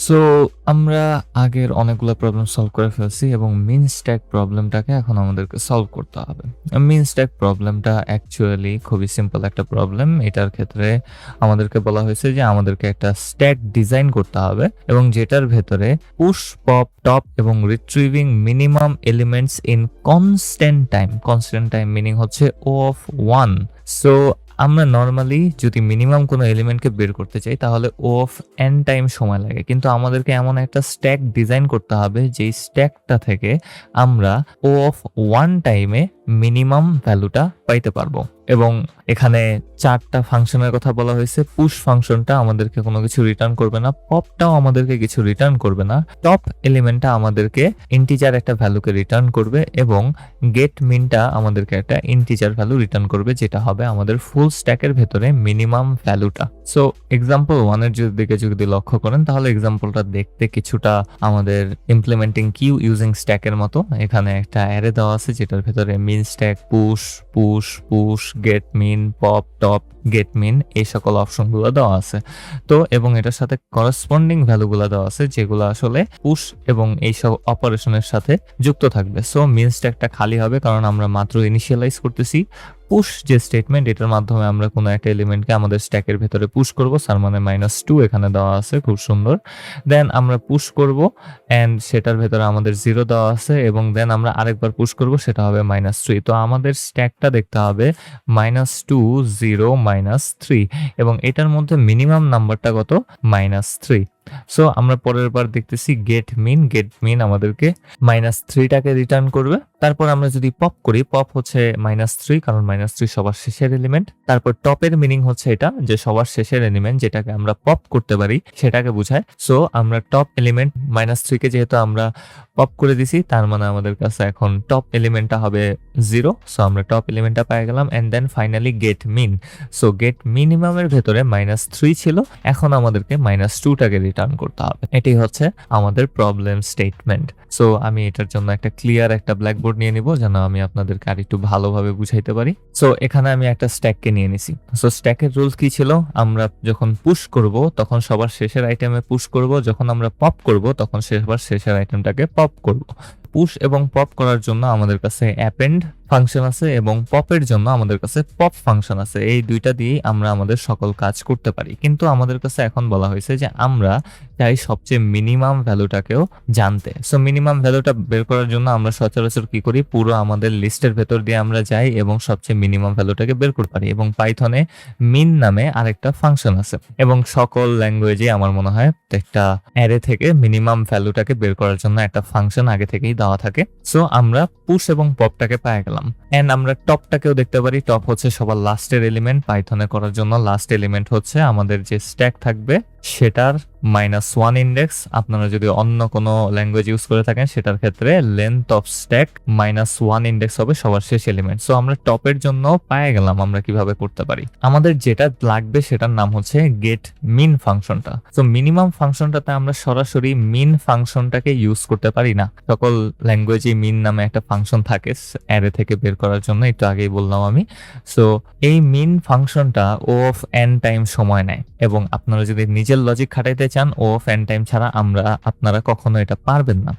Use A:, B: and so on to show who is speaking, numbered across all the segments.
A: So আমরা আগের অনেকগুলো প্রবলেম সলভ করে ফেলছি এবং মিন স্ট্যাক প্রবলেমটাকে এখন আমাদেরকে সলভ করতে হবে। মিন স্ট্যাক প্রবলেমটা অ্যাকচুয়ালি খুবই সিম্পল একটা প্রবলেম এটার ক্ষেত্রে আমাদেরকে বলা হয়েছে যে আমাদেরকে একটা স্ট্যাক ডিজাইন করতে হবে এবং যেটার ভেতরে পুশ পপ টপ এবং retrieving minimum elements in constant time constant time meaning হচ্ছে ও অফ ওয়ান সো আমরা নর্মালি যদি মিনিমাম কোনো এলিমেন্টকে বের করতে চাই, তাহলে ও অফ এন টাইম সময় লাগে। কিন্তু আমাদেরকে এমন একটা স্ট্যাক ডিজাইন করতে হবে, যেই স্ট্যাকটা থেকে আমরা ও অফ ওয়ান টাইমে মিনিমাম ভ্যালুটা পাইতে পারব। এবং এখানে চারটা ফাংশনের কথা বলা হয়েছে, পুশ ফাংশনটা আমাদেরকে কোনো কিছু রিটার্ন করবে না পপটাও আমাদেরকে কিছু রিটার্ন করবে না। টপ এলিমেন্টটা আমাদেরকে ইন্টিজার একটা ভ্যালুকে রিটার্ন করবে এবং গেট মিনটা আমাদেরকে একটা ইন্টিজার ভ্যালু রিটার্ন করবে, যেটা হবে আমাদের ফুল স্ট্যাকের ভেতরে মিনিমাম ভ্যালুটা সো এক্সাম্পল ওয়ানের দিকে যদি লক্ষ্য করেন, তাহলে এক্সাম্পলটা দেখতে কিছুটা আমাদের ইমপ্লিমেন্টিং কিউ ইউজিং স্ট্যাকের মতো। এখানে একটা অ্যারে দেওয়া আছে, যেটার ভেতরে min stack push push push get min pop top get min এই সকল অপশনগুলো দেওয়া আছে। তো এবং এটার সাথে করসপন্ডিং ভ্যালুগুলো দেওয়া আছে, যেগুলো আসলে পুশ এবং এই সব অপারেশনের সাথে যুক্ত থাকবে। সো মিন স্ট্যাকটা খালি হবে, কারণ আমরা মাত্র ইনিশিয়ালাইজ করতেছি। পুশ যে স্টেটমেন্ট এটার মাধ্যমে আমরা কোনো একটা এলিমেন্টকে আমাদের স্ট্যাকের ভেতরে পুশ করব। তার মানে মাইনাস টু এখানে দেওয়া আছে, খুব সুন্দর। দেন আমরা পুশ করব অ্যান্ড সেটার ভেতরে আমাদের জিরো দেওয়া আছে এবং দেন আমরা আরেকবার পুশ করব, সেটা হবে মাইনাস থ্রি তো আমাদের স্ট্যাকটা দেখতে হবে minus two zero minus three এবং এটার মধ্যে মিনিমাম নাম্বারটা কত? মাইনাস থ্রি সো আমরা পরের বার দেখতেছি গেট মিন গেট মিন আমাদেরকে মাইনাস থ্রিটাকে রিটার্ন করবে। তারপর আমরা যদি পপ করি পপ হচ্ছে মাইনাস থ্রি কারণ মাইনাস থ্রি সবার শেষের এলিমেন্ট তারপর টপের মিনিং হচ্ছে এটা, যে সবার শেষের এলিমেন্ট যেটাকে আমরা পপ করতে পারি, সেটাকে বোঝায়। সো আমরা টপ এলিমেন্ট মাইনাস থ্রিকে যেহেতু আমরা পপ করে দিছি, তার মানে আমাদের কাছে এখন টপ এলিমেন্টটা হবে জিরো সো আমরা টপ এলিমেন্টটা পেয়ে গেলাম and then finally get min so get মিনিমামের ভেতরে মাইনাস থ্রি ছিল, এখন আমাদেরকে মাইনাস টুটাকে রিটার্ন করতে হবে। এটি হচ্ছে আমাদের প্রবলেম স্টেটমেন্ট সো আমি এটার জন্য একটা ক্লিয়ার একটা ব্ল্যাকবোর্ড নিয়ে নিব যেন আমি আপনাদেরকে আর একটু ভালোভাবে বুঝাইতে পারি। সো এখানে আমি একটা স্ট্যাককে নিয়ে নিছি। সো স্ট্যাকের রুলস কি ছিল? আমরা যখন পুশ করব, তখন সবার শেষের আইটেমে পুশ করব। যখন আমরা পপ করব, তখন সবার শেষের আইটেমটাকে পপ করব। পুশ এবং পপ করার জন্য আমাদের কাছে অ্যাপেন্ড ফাংশন আছে এবং পপের জন্য আমাদের কাছে পপ ফাংশন আছে। এই দুইটা দিয়েই আমরা আমাদের সকল কাজ করতে পারি। কিন্তু আমাদের কাছে এখন বলা হয়েছে যে আমরা চাই সবচেয়ে মিনিমাম ভ্যালুটাকেও জানতে। সো মিনিমাম ভ্যালুটা বের করার জন্য আমরা সচরাচর কি করি? পুরো আমাদের লিস্টের ভেতর দিয়ে আমরা যাই এবং সবচেয়ে মিনিমাম ভ্যালুটাকে বের করতে পারি। এবং পাইথনে মিন নামে আরেকটা ফাংশন আছে। এবং সকল ল্যাঙ্গুয়েজে আমার মনে হয় একটা অ্যারে থেকে মিনিমাম ভ্যালুটাকে বের করার জন্য একটা ফাংশন আগে থেকেই দেওয়া থাকে। সো আমরা পুশ এবং পপটাকে পেয়ে গেলাম। এন্ড আমরা টপটাকেও দেখতে পারি। টপ হচ্ছে সবার লাস্টের এলিমেন্ট পাইথনে করার জন্য লাস্ট এলিমেন্ট হচ্ছে আমাদের যে স্ট্যাক থাকবে সেটার মাইনাস ওয়ান ইন্ডেক্স আপনারা যদি অন্য কোনো ল্যাঙ্গুয়েজ ইউজ করে থাকেন, সেটার ক্ষেত্রে length of stack minus one index হবে সবার শেষ এলিমেন্ট সো আমরা টপের জন্য পায়ে গেলাম, আমরা কীভাবে করতে পারি? আমাদের যেটা লাগবে সেটার নাম হচ্ছে গেট মিন ফাংশনটা। তো মিনিমাম ফাংশনটাতে আমরা সরাসরি মিন ফাংশনটাকে ইউজ করতে পারি না। সকল ল্যাঙ্গুয়েজে মিন নামে একটা ফাংশন থাকে অ্যারে থেকে বের করার জন্য, একটু আগেই বললাম আমি। সো এই মিন ফাংশনটা ও অফ এন টাইম সময় নেয়, এবং আপনারা যদি নিজের লজিক খাটাইতে চান, ও ফ্যান টাইম ছাড়া আমরা, আপনারা কখনো এটা পারবেন না।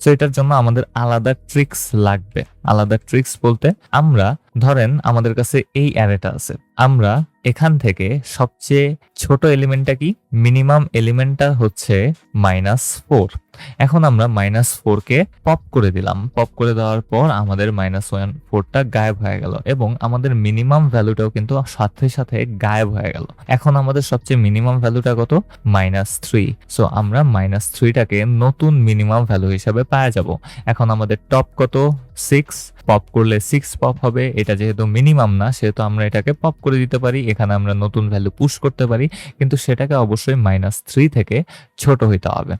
A: সো এটার জন্য আমাদের আলাদা ট্রিক্স লাগবে। আলাদা ট্রিক্স বলতে আমরা, ধরেন আমাদের কাছে এই অ্যারেটা আছে। আমরা এখান থেকে সবচেয়ে ছোট এলিমেন্টটা কি? মিনিমাম এলিমেন্টটা হচ্ছে মাইনাস ফোর এখন আমরা মাইনাস ফোরকে পপ করে দিলাম। পপ করে দেওয়ার পর আমাদের মাইনাস ওয়ান ফোরটা গায়েব হয়ে গেল এবং আমাদের মিনিমাম ভ্যালুটাও কিন্তু সাথে সাথে গায়েব হয়ে গেল। এখন আমাদের সবচেয়ে মিনিমাম ভ্যালুটা কত? মাইনাস থ্রি সো আমরা মাইনাস থ্রিটাকে নতুন মিনিমাম ভ্যালু হিসাবে পাওয়া যাব। এখন আমাদের টপ কত? সিক্স পপ করলে সিক্স পপ হবে। এটা যেহেতু মিনিমাম না, সেহেতু আমরা এটাকে পপ করে দিতে পারি। এখানে আমরা নতুন ভ্যালু পুশ করতে পারি। কিন্তু সেটাকে অবশ্যই মাইনাস থ্রি থেকে ছোট হইতে হবে।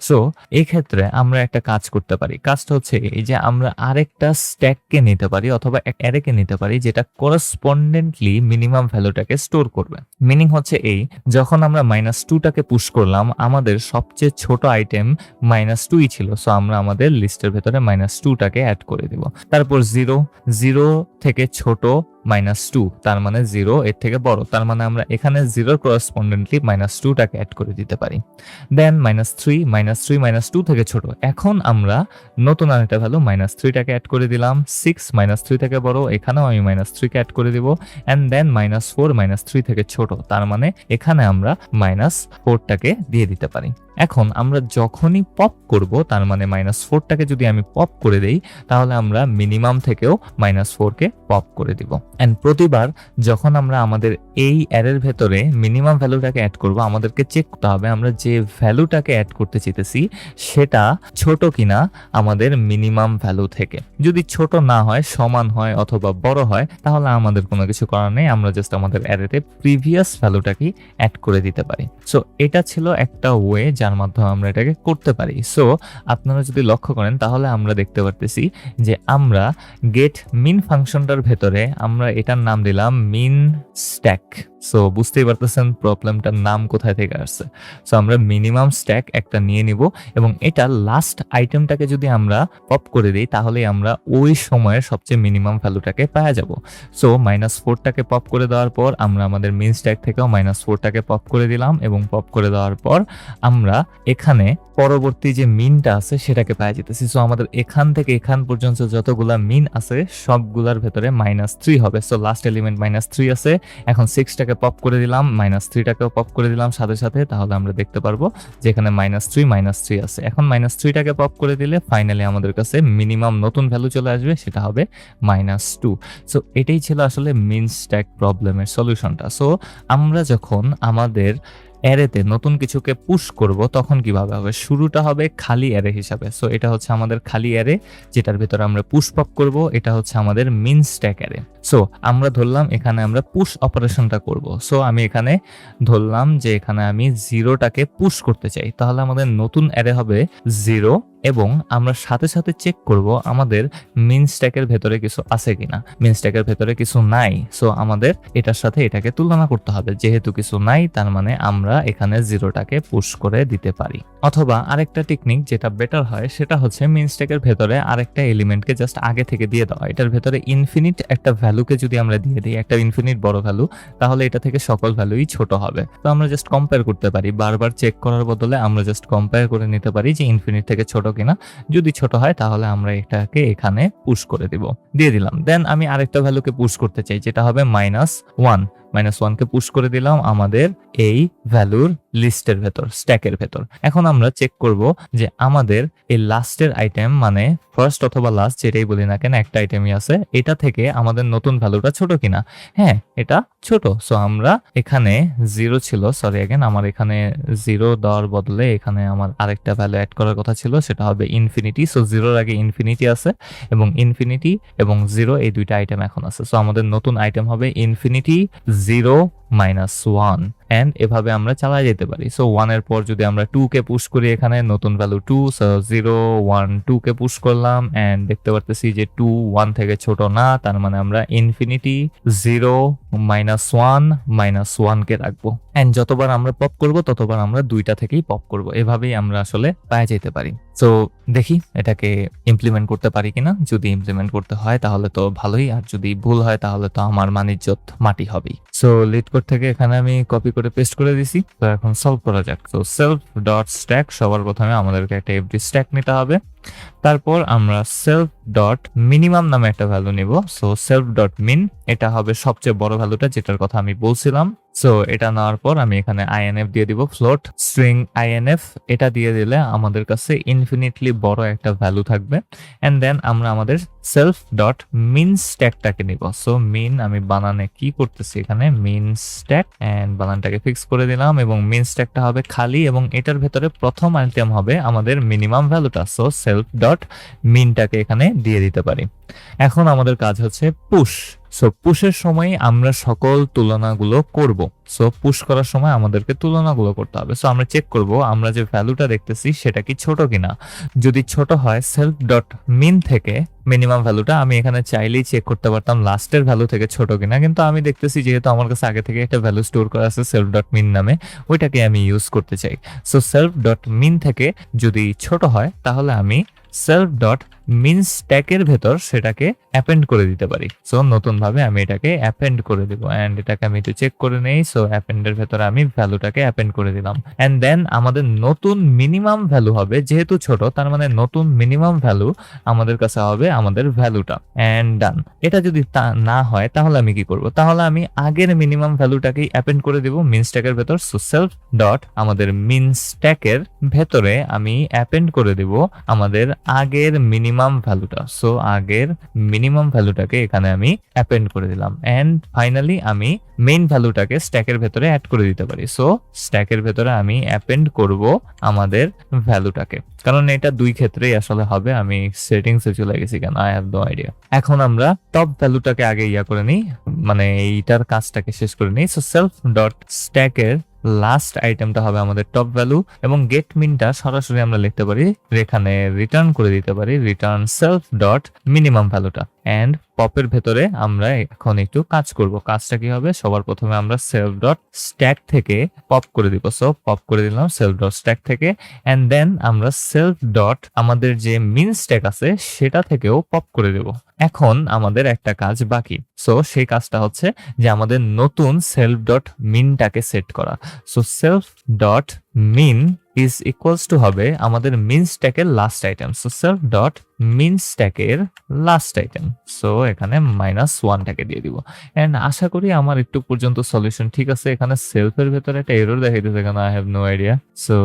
A: সো এই ক্ষেত্রে আমরা একটা কাজ করতে পারি। কাজটা হচ্ছে এই যে আমরা আরেকটা স্ট্যাককে নিতে পারি অথবা অ্যারেকে নিতে পারি যেটা করসপন্ডেন্টলি মিনিমাম ভ্যালুটাকে স্টোর করবে। মিনিং হচ্ছে এই, যখন আমরা মাইনাস টুটাকে পুশ করলাম, আমাদের সবচেয়ে ছোট আইটেম মাইনাস টুই ছিল। সো আমরা আমাদের লিস্টের ভেতরে মাইনাস টুটাকে অ্যাড করে দিব। তারপর জিরো জিরো থেকে ছোট মাইনাস টু তার মানে জিরো এর থেকে বড়। তার মানে আমরা এখানে জিরো করসপন্ডেন্টলি মাইনাস টুটাকে অ্যাড করে দিতে পারি। Then minus three minus three minus two থেকে ছোট। এখন আমরা নতুন আরেকটা ভ্যালু মাইনাস থ্রিটাকে অ্যাড করে দিলাম। সিক্স মাইনাস থ্রি থেকে বড়। এখানেও আমি মাইনাস থ্রিকে অ্যাড করে দিব। And then minus four minus three থেকে ছোট। তার মানে এখানে আমরা মাইনাস ফোরটাকে দিয়ে দিতে পারি। এখন আমরা যখনই পপ করব, তার মানে মাইনাস ফোরটাকে যদি আমি পপ করে দেই, তাহলে আমরা মিনিমাম থেকেও মাইনাস ফোরকে পপ করে দিব। অ্যান্ড প্রতিবার যখন আমরা আমাদের এই অ্যারের ভেতরে মিনিমাম ভ্যালুটাকে অ্যাড করব, আমাদেরকে চেক করতে হবে আমরা যে ভ্যালুটাকে অ্যাড করতে চেতেছি সেটা ছোট কিনা আমাদের মিনিমাম ভ্যালু থেকে। যদি ছোট না হয়, সমান হয় অথবা বড় হয়, তাহলে আমাদের কোনো কিছু করার নেই, আমরা জাস্ট আমাদের অ্যারেতে প্রিভিয়াস ভ্যালুটাকে অ্যাড করে দিতে পারি। সো এটা ছিল একটা ওয়ে যার মাধ্যমে আমরা এটাকে করতে পারি। সো আপনারা যদি লক্ষ্য করেন, তাহলে আমরা দেখতে পারতেছি যে আমরা গেট মিন ফাংশনটার ভেতরে আমরা এটার নাম দিলাম মিন স্ট্যাক। সো বুঝতেই পারতেছেন প্রবলেমটার নাম কোথায় থেকে আসছে। সো আমরা মিনিমাম স্ট্যাক একটা নিয়ে নিব এবং এটা লাস্ট আইটেমটাকে যদি আমরা পপ করে দিই তাহলে আমরা ওই সময়ের সবচেয়ে মিনিমাম ভ্যালুটাকে পাওয়া যাব। সো মাইনাস ফোরটাকে পপ করে দেওয়ার পর আমরা আমাদের মিন স্ট্যাক থেকেও মাইনাস ফোরটাকে পপ করে দিলাম এবং পপ করে দেওয়ার পর আমরা এখানে পরবর্তী যে মিনটা আছে, সেটাকে পাওয়া যেতেছি। সো আমাদের এখান থেকে এখান পর্যন্ত যতগুলা মিন আছে, সবগুলার ভেতরে মাইনাস থ্রি হবে। So last element minus three আছে। এখন সিক্সটাকে পপ করে দিলাম মাইনাস থ্রিটাকেও পপ করে দিলাম সাথে সাথে, তাহলে আমরা দেখতে পারব যে এখানে মাইনাস থ্রি মাইনাস থ্রি আছে। এখন মাইনাস থ্রিটাকে পপ করে দিলে ফাইনালি আমাদের কাছে মিনিমাম নতুন ভ্যালু চলে আসবে, সেটা হবে মাইনাস টু সো এটাই ছিল আসলে মিন স্ট্যাক প্রবলেমের সলিউশনটা সো আমরা যখন আমাদের অ্যারেতে নতুন কিছুকে পুশ করব, তখন কীভাবে হবে? শুরুটা হবে খালি অ্যারে হিসাবে। সো এটা হচ্ছে আমাদের খালি অ্যারে, যেটার ভিতরে আমরা পুশ পপ করব, এটা হচ্ছে আমাদের মিন স্ট্যাক অ্যারে। সো আমরা ধরলাম এখানে আমরা পুশ অপারেশনটা করব। সো আমি এখানে ধরলাম যে এখানে আমি জিরোটাকে পুশ করতে চাই। তাহলে আমাদের নতুন অ্যারে হবে জিরো এবং আমরা সাথে সাথে চেক করব আমাদের মিন স্ট্যাকের ভেতরে কিছু আছে কিনা। মিন স্ট্যাকের ভেতরে কিছু নাই সো আমাদের এটার সাথে এটাকে তুলনা করতে হবে। যেহেতু কিছু নাই, তার মানে আমরা এখানে জিরোটাকে পুশ করে দিতে পারি। অথবা আরেকটা টেকনিক যেটা বেটার হয়, সেটা হচ্ছে মিন স্ট্যাকের ভেতরে আরেকটা এলিমেন্টকে জাস্ট আগে থেকে দিয়ে দেওয়া। এটার ভেতরে ইনফিনিট একটা ভ্যালুকে যদি আমরা দিয়ে দিই, একটা ইনফিনিট বড় ভ্যালু তাহলে এটা থেকে সকল ভ্যালুই ছোট হবে। তো আমরা জাস্ট কম্পেয়ার করতে পারি। বারবার চেক করার বদলে আমরা জাস্ট কম্পেয়ার করে নিতে পারি যে ইনফিনিট থেকে ছোট কিনা। যদি ছোট হয়, তাহলে আমরা এটাকে এখানে পুশ করে দিব। দিয়ে দিলাম। দেন আমি আরেকটা ভ্যালুকে পুশ করতে চাই, যেটা হবে মাইনাস ওয়ান মাইনাস ওয়ানকে পুশ করে দিলাম আমাদের এই ভ্যালুর লিস্টের ভেতর স্ট্যাকের ভেতর। এখন আমরা চেক করব যে আমাদের এই লাস্টের আইটেম মানে ফার্স্ট অথবা লাস্ট যেটাই বলি না কেন, একটা আইটেমই আছে, এটা থেকে আমাদের নতুন ভ্যালুটা ছোট কিনা? হ্যাঁ এটা ছোট। সো আমরা এখানে জিরো ছিল সরি অ্যাগেন আমার এখানে জিরো দেওয়ার বদলে এখানে আমার আরেকটা ভ্যালু অ্যাড করার কথা ছিল, সেটা হবে ইনফিনিটি সো জিরোর আগে ইনফিনিটি আছে এবং ইনফিনিটি এবং জিরো এই দুইটা আইটেম এখন আছে। সো আমাদের নতুন আইটেম হবে infinity zero minus one and এভাবে আমরা চালাই যেতে পারি। সো ওয়ানের পর যদি আমরা টু কে পুশ করি এখানে, নতুন value two so zero one two কে পুশ করলাম অ্যান্ড দেখতে পারতেছি যে টু ওয়ান থেকে ছোট না, তার মানে আমরা infinity zero minus one minus ওয়ানকে রাখব। অ্যান্ড যতবার আমরা পপ করব, ততবার আমরা দুইটা থেকেই পপ করব। এভাবেই আমরা আসলে পায়ে যেতে পারি। সো দেখি এটাকে ইমপ্লিমেন্ট করতে পারি কিনা। যদি ইমপ্লিমেন্ট করতে হয়, তাহলে তো ভালোই, আর যদি ভুল হয়, তাহলে তো আমার মানিজ্যত মাটি হবেই। সো লিড কোড থেকে এখানে আমি কপি করে পেস্ট করে দিছি। তো এখন সলভ করা যাক। তো সেলফ ডট স্ট্যাক সবার প্রথমে আমাদেরকে একটা এফডি স্ট্যাক নিতে হবে। তারপর আমরা সেলফ ডট মিনিমাম নামে একটা ভ্যালু নিব। সো সেলফ ডট মিন এটা হবে সবচেয়ে বড় ভ্যালুটা যেটার কথা আমি বলছিলাম। সো এটা নেওয়ার পর আমি এখানে আইএনএফ দিয়ে দিব ফ্লোট স্ট্রিং আইএনএফ এটা দিয়ে দিলে আমাদের কাছে ইনফিনিটলি বড় একটা ভ্যালু থাকবে। অ্যান্ড দেন আমরা আমাদের সেলফ ডট মিন স্ট্যাকটাকে নিব। সো মিন আমি বানানে কি করতেছি এখানে? মিন স্ট্যাক অ্যান্ড বানানটাকে ফিক্স করে দিলাম এবং মিন স্ট্যাকটা হবে খালি এবং এটার ভেতরে প্রথম আইটেম হবে আমাদের মিনিমাম ভ্যালুটা সো সেলফ ডট মিনটাকে এখানে দিয়ে দিতে পারি। এখন আমাদের কাজ হচ্ছে পুশ সো পুশের সময় আমরা সকল তুলনাগুলো করব। সো পুশ করার সময় আমাদেরকে তুলনাগুলো করতে হবে। সো আমরা চেক করব, আমরা যে ভ্যালুটা দেখতেছি সেটা কি ছোট কিনা। যদি ছোট হয় সেলফ ডট মিন থেকে মিনিমাম ভ্যালুটা আমি এখানে চাইলেই চেক করতে পারতাম লাস্টের ভ্যালু থেকে ছোট কিনা। কিন্তু আমি দেখতেছি যেহেতু আমার কাছে আগে থেকে একটা ভ্যালু স্টোর করা আছে সেলফ ডট মিন নামে, ওইটাকে আমি ইউজ করতে চাই। সো সেলফ ডট মিন থেকে যদি ছোট হয়, তাহলে আমি সেলফ ডট মিন স্ট্যাকের ভেতর সেটাকে অ্যাপেন্ড করে দিতে পারি। সো নতুন ভাবে আমি এটাকে অ্যাপেন্ড করে দিব অ্যান্ড এটাকে আমি একটু চেক করে নেই সো অ্যাপেন্ডের ভেতরে আমি ভ্যালুটাকে অ্যাপেন্ড করে দিলাম। অ্যান্ড দেন আমাদের নতুন মিনিমাম ভ্যালু হবে, যেহেতু ছোট, তার মানে নতুন মিনিমাম ভ্যালু আমাদের কাছে হবে আমাদের ভ্যালুটা অ্যান্ড ডান এটা যদি তা না হয়, তাহলে আমি কি করব? তাহলে আমি আগের মিনিমাম ভ্যালুটাকেই অ্যাপেন্ড করে দিব মিন স্ট্যাকের ভেতর। সো সেলফ ডট আমাদের মিন স্ট্যাকের ভেতরে আমি অ্যাপেন্ড করে দিব আমাদের আগের মিনিমাম ভ্যালুটা সো আগের মিনিমাম ভ্যালুটাকে এখানে আমি অ্যাপেন্ড করে দিলাম। অ্যান্ড ফাইনালি আমি মেইন ভ্যালুটাকে স্ট্যাকের ভেতরে অ্যাড করে দিতে পারি। সো স্ট্যাকের ভেতরে আমি অ্যাপেন্ড করব আমাদের ভ্যালুটাকে কারণ এটা দুই ক্ষেত্রেই আসলে হবে। আমি সেটিংসে চলে গেছি কেন? আই হ্যাভ নো আইডিয়া এখন আমরা টপ ভ্যালুটাকে আগে ইয়া করে নিই। মানে এইটার কাজটাকে শেষ করে নিই। সো সেলফ ডট স্ট্যাকের লাস্ট আইটেমটা হবে আমাদের টপ ভ্যালু এবং গেট মিনটা সরাসরি আমরা লিখতে পারি এখানে রিটার্ন করে দিতে পারি রিটার্ন সেলফ ডট মিনিমাম ভ্যালুটা অ্যান্ড পপের ভেতরে আমরা এখন একটু কাজ করব। কাজটা কি হবে? সবার প্রথমে আমরা সেলফ ডট স্ট্যাক থেকে পপ করে দিব। সো পপ করে দিলাম সেলফ ডট স্ট্যাক থেকে অ্যান্ড দেন আমরা সেলফ ডট আমাদের যে মিন স্ট্যাক আছে সেটা থেকেও পপ করে দেব। এখন আমাদের একটা কাজ বাকি। সো সেই কাজটা হচ্ছে যে আমাদের নতুন সেলফ ডট মিনটাকে সেট করা। So self dot min is equals to হবে আমাদের মিন স্ট্যাকের last item so self dot min স্ট্যাকের লাস্ট আইটেম সো এখানে মাইনাস ওয়ানটাকে দিয়ে দিব। এন্ড আশা করি আমার একটু পর্যন্ত সলিউশন ঠিক আছে। এখানে সেলফের ভেতরে একটা এরর দেখাইতেছে এখানে I have no idea so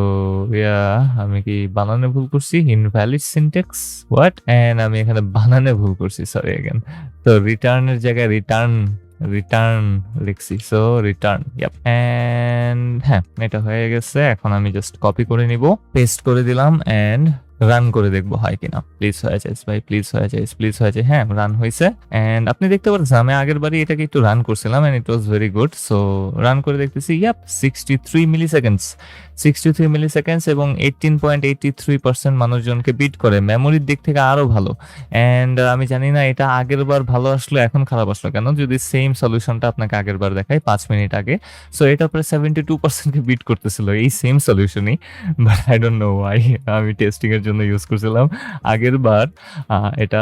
A: yeah আমি কি বানানে ভুল করছি? ইনভ্যালিড সিনটেক্স হোয়াট এন্ড আমি এখানে বানানে ভুল করছি সরি এগেন তো রিটার্নের জায়গায় রিটার্ন রিটার্ন লিখছি সো রিটার্ন ইয়াপ এন্ড হ্যাঁ এটা হয়ে গেছে, এখন আমি জাস্ট কপি করে নিব পেস্ট করে দিলাম এন্ড রান করে দেখব হয় কিনা। প্লিজ হয়ে যায় ভাই প্লিজ হয়ে যায় প্লিজ হয়ে যায় হ্যাঁ রান হয়েছে। এন্ড আপনি দেখতে পাচ্ছেন, আমি আগের বারই এটাকে একটু রান করছিলাম and it was very good so run করে দেখতেছি yup sixty three milliseconds sixty three milliseconds এবং eighteen point eighty three percent মানুষজনকে বিট করে। মেমোরির দিক থেকে আরও ভালো। এন্ড আমি জানি না, এটা আগের বার ভালো আসলো, এখন খারাপ আসলো কেন? যদি সেম সলিউশনটা আপনাকে আগের বার দেখায় পাঁচ মিনিট আগে। সো এটা প্রায় সেভেন্টি টু পার্সেন্টকে বিট করতেছিল, এই same সলিউশনই but I don't know why আমি টেস্টিং এর জন্য ইউজ করছিলাম। আগের বার এটা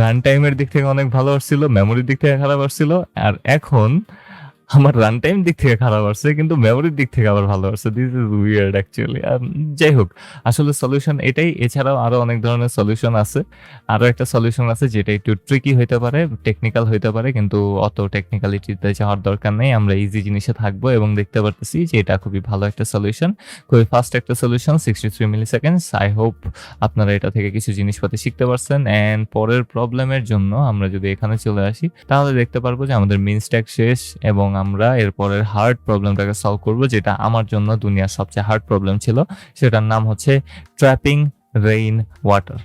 A: রান টাইমের দিক থেকে অনেক ভালো আসছিল মেমোরির দিক থেকে খারাপ আসছিল, আর এখন আমার রান টাইম দিক থেকে খারাপ আসছে, কিন্তু মেমোরির দিক থেকে আবার ভালো আসছে। দিস ইজ উইয়ার্ড অ্যাকচুয়ালি যাই হোক, আসলে সলিউশন এটাই। এছাড়াও আরও অনেক ধরনের সলিউশন আছে। আরও একটা সলিউশন আছে যেটা একটু ট্রিকি হইতে পারে টেকনিক্যাল হইতে পারে, কিন্তু অত টেকনিক্যালিটিতে যাওয়ার দরকার নেই। আমরা ইজি জিনিসে থাকব এবং দেখতে পারতেছি যে এটা খুবই ভালো একটা সলিউশন খুবই ফাস্ট একটা solution sixty three milliseconds I hope আপনারা এটা থেকে কিছু জিনিসপাতি শিখতে পারছেন। অ্যান্ড পরের প্রবলেমের জন্য আমরা যদি এখানে চলে আসি, তাহলে দেখতে পারব যে আমাদের মিন স্ট্যাক শেষ এবং আমরা এরপরের হার্ড প্রবলেমটাকে সলভ করব, যেটা আমার জন্য দুনিয়ার সবচেয়ে হার্ড প্রবলেম ছিল। সেটার নাম হচ্ছে ট্র্যাপিং রেইন ওয়াটার